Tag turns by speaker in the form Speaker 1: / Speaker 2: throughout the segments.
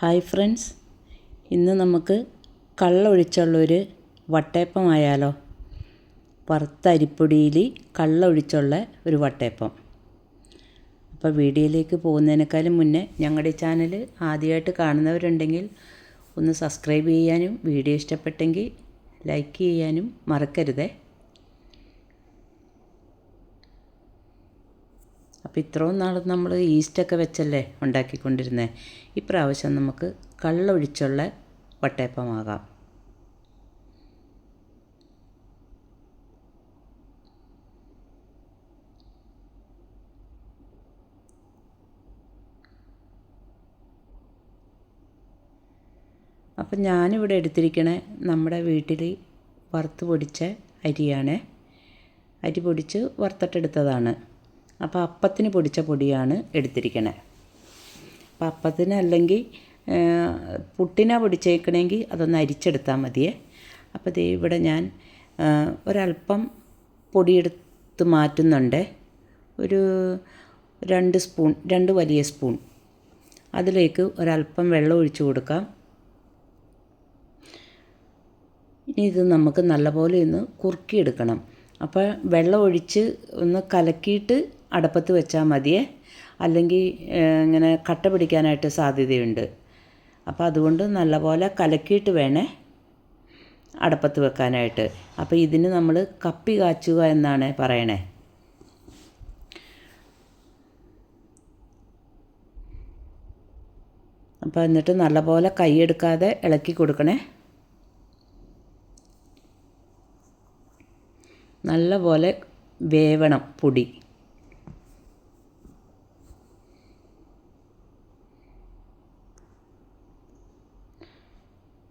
Speaker 1: Hi friends. ഇന്ന് നമുക്ക് കള്ള ഒഴിച്ചുള്ളൊരു വട്ടയപ്പമായാലോ. വറുത്ത അരിപ്പൊടിയിൽ കള്ള ഒഴിച്ചുള്ള ഒരു വട്ടയപ്പം. അപ്പോൾ വീഡിയോയിലേക്ക് പോകുന്നതിനേക്കാളും മുന്നേ ഞങ്ങളുടെ ചാനൽ ആദ്യമായിട്ട് കാണുന്നവരുണ്ടെങ്കിൽ ഒന്ന് സബ്സ്ക്രൈബ് ചെയ്യാനും വീഡിയോ ഇഷ്ടപ്പെട്ടെങ്കിൽ ലൈക്ക് ചെയ്യാനും മറക്കരുതേ. അപ്പോൾ ഇത്രയും നാൾ നമ്മൾ ഈസ്റ്റൊക്കെ വെച്ചല്ലേ ഉണ്ടാക്കിക്കൊണ്ടിരുന്നത് ഇപ്രാവശ്യം നമുക്ക് കള്ളൊഴിച്ചുള്ള വട്ടയപ്പമാകാം. അപ്പം ഞാനിവിടെ എടുത്തിരിക്കണ നമ്മുടെ വീട്ടിൽ വറുത്ത് പൊടിച്ച അരിയാണ്. അരി പൊടിച്ച് വറുത്തിട്ടെടുത്തതാണ്. അപ്പോൾ അപ്പത്തിന് പൊടിച്ച പൊടിയാണ് എടുത്തിരിക്കണേ. അപ്പോൾ അപ്പത്തിന് അല്ലെങ്കിൽ പുട്ടിനാ പൊടിച്ചേക്കണമെങ്കിൽ അതൊന്ന് അരിച്ചെടുത്താൽ മതിയേ. അപ്പോൾ ദേ ഇവിടെ ഞാൻ ഒരല്പം പൊടിയെടുത്ത് മാറ്റുന്നുണ്ട്. ഒരു രണ്ട് സ്പൂൺ രണ്ട് വലിയ സ്പൂൺ. അതിലേക്ക് ഒരല്പം വെള്ളം ഒഴിച്ചു കൊടുക്കാം. ഇനി ഇത് നമുക്ക് നല്ലപോലെ ഒന്ന് കുറുക്കിയെടുക്കണം. അപ്പോൾ വെള്ളം ഒഴിച്ച് ഒന്ന് കലക്കിയിട്ട് അടപ്പത്ത് വെച്ചാൽ മതിയേ. അല്ലെങ്കിൽ ഇങ്ങനെ കട്ട പിടിക്കാനായിട്ട് സാധ്യതയുണ്ട്. അപ്പോൾ അതുകൊണ്ട് നല്ലപോലെ കലക്കിയിട്ട് വേണേ അടപ്പത്ത് വെക്കാനായിട്ട്. അപ്പോൾ ഇതിന് നമ്മൾ കപ്പി കാച്ചുക എന്നാണ് പറയണേ. അപ്പോൾ എന്നിട്ട് നല്ലപോലെ കൈ എടുക്കാതെ ഇളക്കി കൊടുക്കണേ. നല്ലപോലെ വേവണം പൊടി.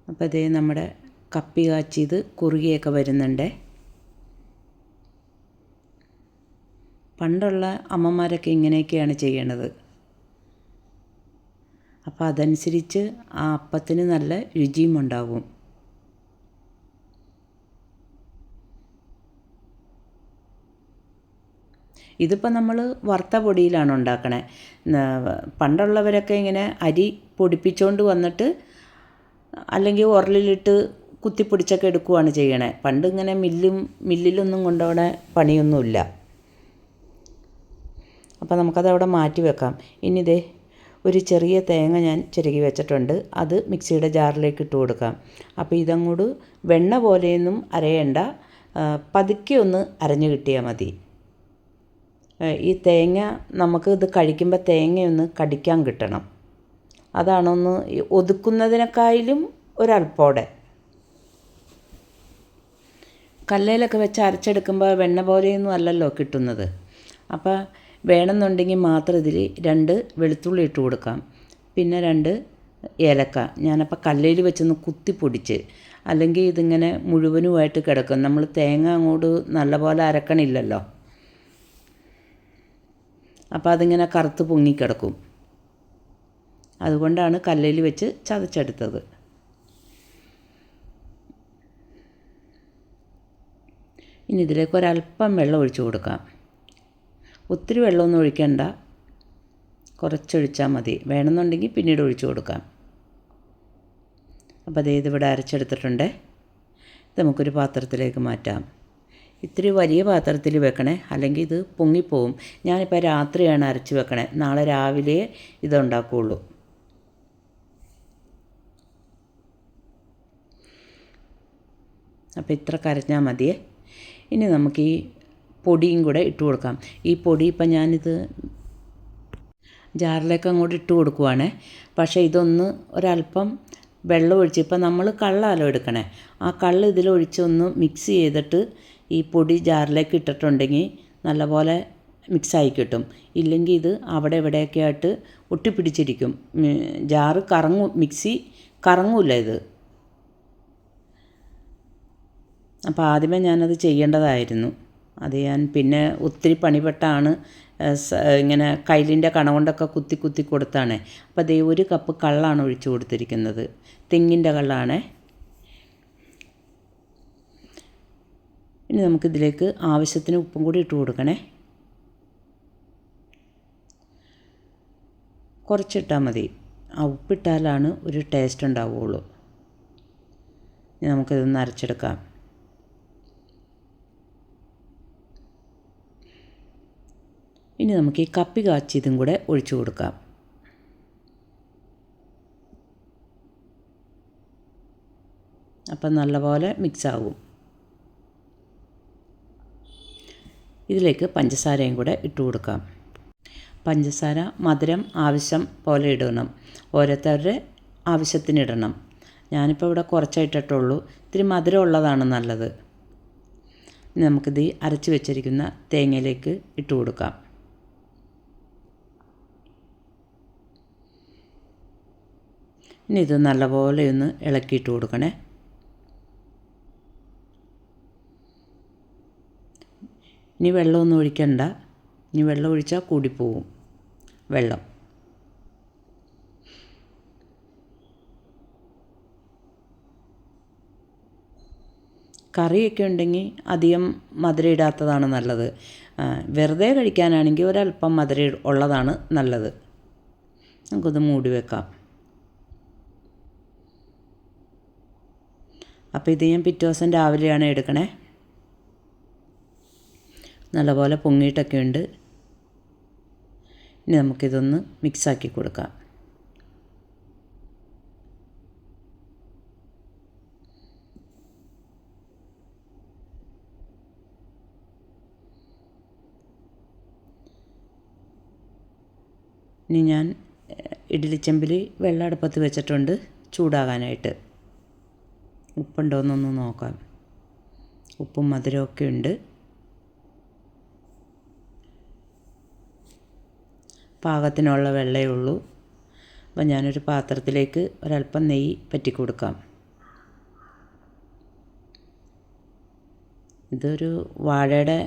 Speaker 1: അപ്പോൾ ഇതേ നമ്മുടെ കപ്പി കാച്ചിയത് കുറുകിയൊക്കെ വരുന്നുണ്ട്. പണ്ടുള്ള അമ്മമാരൊക്കെ ഇങ്ങനെയൊക്കെയാണ് ചെയ്യണത്. അപ്പോൾ അതനുസരിച്ച് ആ അപ്പത്തിന് നല്ല രുചിയും ഉണ്ടാകും ഇതിപ്പോൾ നമ്മൾ വറുത്ത പൊടിയിലാണ് ഉണ്ടാക്കണേ. പണ്ടുള്ളവരൊക്കെ ഇങ്ങനെ അരി പൊടിപ്പിച്ചുകൊണ്ട് വന്നിട്ട് അല്ലെങ്കിൽ ഉരലിലിട്ട് കുത്തിപ്പൊടിച്ചൊക്കെ എടുക്കുകയാണ് ചെയ്യണേ. പണ്ട് ഇങ്ങനെ മില്ലും മില്ലിലൊന്നും കൊണ്ടുപോകണ പണിയൊന്നുമില്ല. അപ്പോൾ നമുക്കത് അവിടെ മാറ്റി വെക്കാം. ഇനി ഇതേ ഒരു ചെറിയ തേങ്ങ ഞാൻ ചിരകി വെച്ചിട്ടുണ്ട്. അത് മിക്സിയുടെ ജാറിലേക്ക് ഇട്ട് കൊടുക്കാം. അപ്പോൾ ഇതങ്ങോട്ട് വെണ്ണ പോലെയൊന്നും അരയേണ്ട. പതുക്കെ ഒന്ന് അരഞ്ഞു കിട്ടിയാൽ മതി. ഈ തേങ്ങ നമുക്ക് ഇത് കഴിക്കുമ്പോൾ തേങ്ങയൊന്ന് കടിക്കാൻ കിട്ടണം. അതാണൊന്ന് ഒതുക്കുന്നതിനേക്കാളും ഒരൽപ്പോടെ. കല്ലേലൊക്കെ വെച്ച് അരച്ചെടുക്കുമ്പോൾ വെണ്ണ പോലെയൊന്നും അല്ലല്ലോ കിട്ടുന്നത്. അപ്പോൾ വേണമെന്നുണ്ടെങ്കിൽ മാത്രം ഇതിൽ രണ്ട് വെളുത്തുള്ളി ഇട്ട് കൊടുക്കാം. പിന്നെ രണ്ട് ഏലക്ക. ഞാനപ്പോൾ കല്ലയിൽ വെച്ചൊന്ന് കുത്തി പൊടിച്ച്. അല്ലെങ്കിൽ ഇതിങ്ങനെ മുഴുവനുമായിട്ട് കിടക്കും. നമ്മൾ തേങ്ങ അങ്ങോട്ട് നല്ലപോലെ അരക്കണില്ലല്ലോ. അപ്പോൾ അതിങ്ങനെ കറുത്ത് പൊങ്ങിക്കിടക്കും അതുകൊണ്ടാണ് കല്ലിൽ വെച്ച് ചതച്ചെടുത്തത്. ഇനി ഇതിലേക്ക് ഒരല്പം വെള്ളം ഒഴിച്ചു കൊടുക്കാം. ഒത്തിരി വെള്ളമൊന്നും ഒഴിക്കണ്ട. കുറച്ചൊഴിച്ചാൽ മതി. വേണമെന്നുണ്ടെങ്കിൽ പിന്നീട് ഒഴിച്ചു കൊടുക്കാം. അപ്പോൾ അതേ ഇവിടെ അരച്ചെടുത്തിട്ടുണ്ട്. നമുക്കൊരു പാത്രത്തിലേക്ക് മാറ്റാം. ഇത്തിരി വലിയ പാത്രത്തിൽ വെക്കണേ അല്ലെങ്കിൽ ഇത് പൊങ്ങിപ്പോവും. ഞാനിപ്പോൾ രാത്രിയാണ് അരച്ച് വെക്കണേ. നാളെ രാവിലെ ഇതുണ്ടാക്കുകയുള്ളൂ അപ്പോൾ ഇത്ര കരഞ്ഞാൽ മതിയേ. ഇനി നമുക്ക് ഈ പൊടിയും കൂടെ ഇട്ട് കൊടുക്കാം. ഈ പൊടി ഇപ്പം ഞാനിത് ജാറിലേക്ക് അങ്ങോട്ട് ഇട്ട് കൊടുക്കുവാണേ. പക്ഷേ ഇതൊന്ന് ഒരല്പം വെള്ളം ഒഴിച്ച് ഇപ്പം നമ്മൾ കള്ളാലോ എടുക്കണേ. ആ കള്ള് ഇതിലൊഴിച്ചൊന്ന് മിക്സ് ചെയ്തിട്ട് ഈ പൊടി ജാറിലേക്ക് ഇട്ടിട്ടുണ്ടെങ്കിൽ നല്ലപോലെ മിക്സായി കിട്ടും. ഇല്ലെങ്കിൽ ഇത് അവിടെ ഇവിടെയൊക്കെ ആയിട്ട് ഒട്ടിപ്പിടിച്ചിരിക്കും. ജാറ് കറങ്ങും മിക്സി കറങ്ങൂല ഇത്. അപ്പോൾ ആദ്യമേ ഞാനത് ചെയ്യേണ്ടതായിരുന്നു. അത് ഞാൻ പിന്നെ ഒത്തിരി പണിപ്പെട്ടാണ് ഇങ്ങനെ കയ്യിലിന്റെ കണ കൊണ്ടൊക്കെ കുത്തി കുത്തി കൊടുത്താണ്. അപ്പോൾ ദൈവം ഒരു കപ്പ് കള്ളാണ് ഒഴിച്ചു കൊടുത്തിരിക്കുന്നത്. തെങ്ങിന്റെ കള്ളാണേ. ഇനി നമുക്കിതിലേക്ക് ആവശ്യത്തിന് ഉപ്പും കൂടി ഇട്ട് കൊടുക്കണേ. കുറച്ചിട്ടാൽ മതി. ആ ഉപ്പിട്ടാലാണ് ഒരു ടേസ്റ്റ് ഉണ്ടാവുകയുള്ളൂ ഇനി നമുക്കിതൊന്ന് അരച്ചെടുക്കാം. ഇനി നമുക്ക് ഈ കപ്പി കാച്ചിയതും കൂടെ ഒഴിച്ചു കൊടുക്കാം. അപ്പം നല്ലപോലെ മിക്സ് ആകും ഇതിലേക്ക് പഞ്ചസാരയും കൂടെ ഇട്ട് കൊടുക്കാം. പഞ്ചസാര മധുരം ആവശ്യം പോലെ ഇടണം. ഓരോരുത്തരുടെ ആവശ്യത്തിന് ഇടണം. ഞാനിപ്പോൾ ഇവിടെ കുറച്ചേ ഇട്ടിട്ടുള്ളൂ. ഇത്തിരി മധുരം ഉള്ളതാണ് നല്ലത്. നമുക്കിത് അരച്ച് വെച്ചിരിക്കുന്ന തേങ്ങയിലേക്ക് ഇട്ട് കൊടുക്കാം. ഇനി ഇത് നല്ലപോലെ ഒന്ന് ഇളക്കിയിട്ട് കൊടുക്കണേ. ഇനി വെള്ളമൊന്നും ഒഴിക്കണ്ട. ഇനി വെള്ളം ഒഴിച്ചാൽ കൂടിപ്പോവും വെള്ളം. കറിയൊക്കെ ഉണ്ടെങ്കിൽ അധികം മധുരം ഇടാത്തതാണ് നല്ലത്. വെറുതെ കഴിക്കാനാണെങ്കിൽ ഒരല്പം മധുരം ഉള്ളതാണ് നല്ലത്. നമുക്കൊന്ന് മൂടി വെക്കാം. അപ്പോൾ ഇത് ഞാൻ പിറ്റേ ദിവസം രാവിലെയാണ് എടുക്കണേ. നല്ലപോലെ പൊങ്ങിയിട്ടൊക്കെ ഉണ്ട് ഇനി നമുക്കിതൊന്ന് മിക്സാക്കി കൊടുക്കാം. ഇനി ഞാൻ ഇഡ്ഡലിച്ചെമ്പിൽ വെള്ളം അടുപ്പത്ത് വെച്ചിട്ടുണ്ട് ചൂടാകാനായിട്ട്. ഉപ്പുണ്ടോ എന്നൊന്ന് നോക്കാം. ഉപ്പും മധുരമൊക്കെ ഉണ്ട് പാകത്തിനുള്ള വെള്ളമേ ഉള്ളൂ. അപ്പം ഞാനൊരു പാത്രത്തിലേക്ക് ഒരല്പം നെയ്യ് പറ്റി കൊടുക്കാം. ഇതൊരു വാഴയുടെ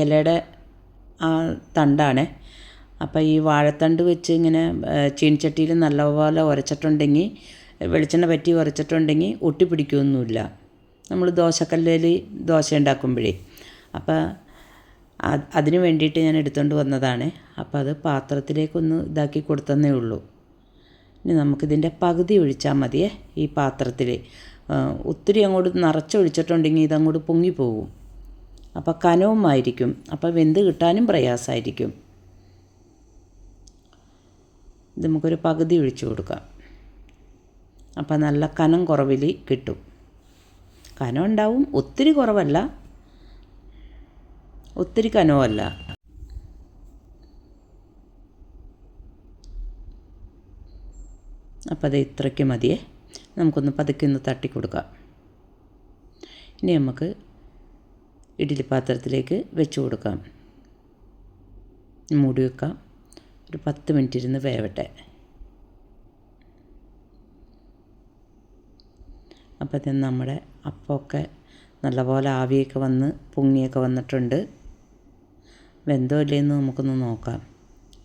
Speaker 1: ഇലയുടെ ആ തണ്ടാണ്. അപ്പോൾ ഈ വാഴത്തണ്ട് വെച്ച് ഇങ്ങനെ ചീനിച്ചട്ടിയിൽ നല്ലപോലെ ഉരച്ചിട്ടുണ്ടെങ്കിൽ വെളിച്ചെണ്ണ പറ്റി ഉരച്ചിട്ടുണ്ടെങ്കിൽ ഒട്ടിപ്പിടിക്കുകയൊന്നുമില്ല നമ്മൾ ദോശക്കല്ലിൽ ദോശ ഉണ്ടാക്കുമ്പോഴേ. അപ്പോൾ അതിന് വേണ്ടിയിട്ട് ഞാൻ എടുത്തുകൊണ്ട് വന്നതാണ്. അപ്പോൾ അത് പാത്രത്തിലേക്കൊന്ന് ഇതാക്കി കൊടുത്തന്നേ ഉള്ളൂ. ഇനി നമുക്കിതിന്റെ പകുതി ഒഴിച്ചാൽ മതിയേ ഈ പാത്രത്തിൽ ഒത്തിരി അങ്ങോട്ട് നിറച്ചൊഴിച്ചിട്ടുണ്ടെങ്കിൽ ഇതങ്ങോട്ട് പൊങ്ങിപ്പോകും. അപ്പോൾ കനവുമായിരിക്കും. അപ്പോൾ വെന്ത് കിട്ടാനും പ്രയാസമായിരിക്കും. ഇത് നമുക്കൊരു പകുതി ഒഴിച്ചു കൊടുക്കാം. അപ്പോൾ നല്ല കനം കുറവിൽ കിട്ടും. കനം ഉണ്ടാവും. ഒത്തിരി കുറവല്ല. ഒത്തിരി കനവല്ല അപ്പോൾ അത് ഇത്രയ്ക്ക് മതിയേ. നമുക്കൊന്ന് പതുക്കെ ഒന്ന് തട്ടി കൊടുക്കാം ഇനി നമുക്ക് ഇഡ്ഡലി പാത്രത്തിലേക്ക് വെച്ച് കൊടുക്കാം. മൂടി വെക്കാം. ഒരു പത്ത് മിനിറ്റ് ഇരുന്ന് വേവട്ടെ. അപ്പോൾ നമ്മുടെ അപ്പമൊക്കെ നല്ലപോലെ ആവിയൊക്കെ വന്ന് പൊങ്ങിയൊക്കെ വന്നിട്ടുണ്ട്. വെന്തോ ഇല്ലേന്ന് നമുക്കൊന്ന് നോക്കാം.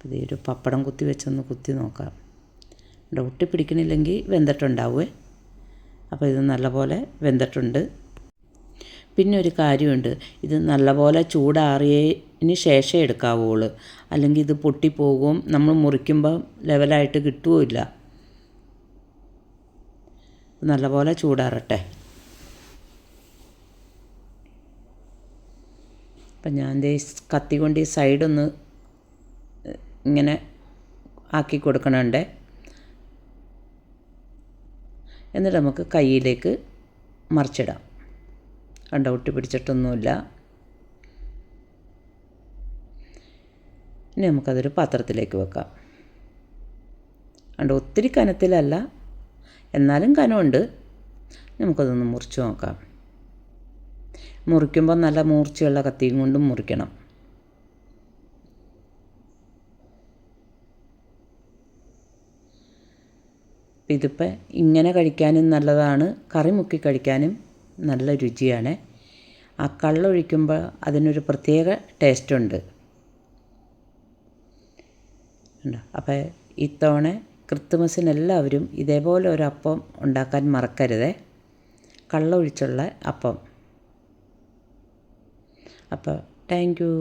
Speaker 1: ഇതേ ഒരു പപ്പടം കുത്തി വെച്ചൊന്ന് കുത്തി നോക്കാം. ഇവിടെ പിടിക്കണില്ലെങ്കിൽ വെന്തിട്ടുണ്ടാവുമേ അപ്പോൾ ഇത് നല്ലപോലെ വെന്തിട്ടുണ്ട്. പിന്നെ ഒരു കാര്യമുണ്ട്. ഇത് നല്ലപോലെ ചൂടാറിയതിന് ശേഷം എടുക്കാവുള്ളൂ. അല്ലെങ്കിൽ ഇത് പൊട്ടിപ്പോകും. നമ്മൾ മുറിക്കുമ്പോൾ ലെവലായിട്ട് കിട്ടുകയില്ല നല്ലപോലെ ചൂടാറട്ടെ. അപ്പം ഞാൻ ദേ കത്തി കൊണ്ട് ഈ സൈഡൊന്ന് ഇങ്ങനെ ആക്കി കൊടുക്കണുണ്ട്. എന്നിട്ട് നമുക്ക് കയ്യിലേക്ക് മറിച്ചിടാം. കണ്ട ഒട്ടി പിടിച്ചിട്ടൊന്നുമില്ല. ഇനി നമുക്കതൊരു പാത്രത്തിലേക്ക് വെക്കാം. കണ്ട ഒത്തിരി കനത്തിലല്ല എന്നാലും കനമുണ്ട്. നമുക്കതൊന്ന് മുറിച്ച് നോക്കാം. മുറിക്കുമ്പോൾ നല്ല മൂർച്ചയുള്ള കത്തിയും കൊണ്ടും മുറിക്കണം. ഇതിപ്പോൾ ഇങ്ങനെ കഴിക്കാനും നല്ലതാണ്. കറി മുക്കി കഴിക്കാനും നല്ല രുചിയാണ്. ആ കള്ളൊഴിക്കുമ്പോൾ അതിനൊരു പ്രത്യേക ടേസ്റ്റുണ്ട്. അപ്പോൾ ഇത്തവണ ക്രിസ്തുമസിന് എല്ലാവരും ഇതേപോലെ ഒരു അപ്പം ഉണ്ടാക്കാൻ മറക്കരുതേ. കള്ളൊഴിച്ചുള്ള അപ്പം. അപ്പോൾ താങ്ക് യു